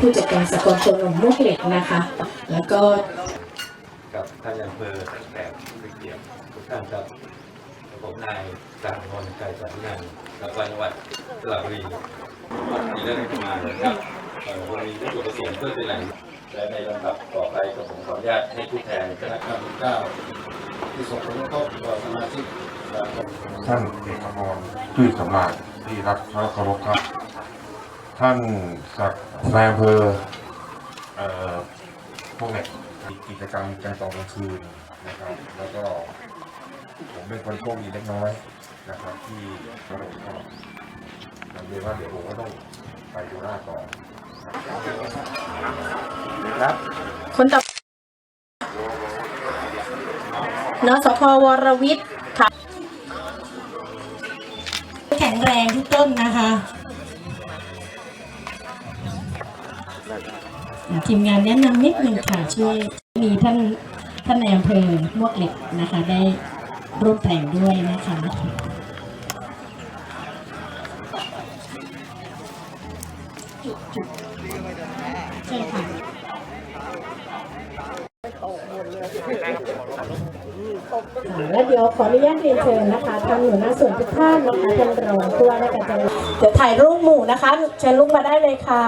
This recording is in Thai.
ผู้จัดการสกลโคนมมวกเหล็กนะคะ แล้วก็กับท่านนายอำเภอท่านแขกผู้มีเกียรติทุกท่านครับผมนายสามนนท์ไกรสันนันท์แล้วก็จังหวัดสระบุรีวันนี้ได้ขึ้นมาเลยครับเอ่อวันนี้ผู้ประสงค์เพื่อเป็นแหล่งและในลำดับต่อไปก็ผมขออนุญาตให้ผู้แทนคณะกรรมการที่ส่งผลกระทบต่อสมาชิกสังคมท่านเอกพรชื่อสำราญที่รักและเคารพครับ ท่านศักนายอำเภอเอ่อพวกเนี่ยมีกิจกรรมกันตอนกลางคืนนะครับแล้วก็ผมเป็นคนโชคดีเล็กน้อยนะครับ ที่กระโดดเข้านำเรียนว่าเดี๋ยวผมก็ต้องไปดูหน้าต่อคนต่อนสพวรวิทย์ค่ะ แข็งแรงทุกต้นนะคะ ทีมงานแนะนำนิดนึงค่ะช่วยมีท่านท่านในอำเภอมวกเหล็กนะคะ ได้ร่วมแต่งด้วยนะคะเชิญค่ะและเดี๋ยวขออนุญาตเรียนเชิญนะคะท่านหัวหน้าส่วนทุกท่านนะคะท่านรองผู้ว่าราชการจังหวัดเดี๋ยวถ่ายรูปหมู่นะคะเชิญลุกมาได้เลยค่ะ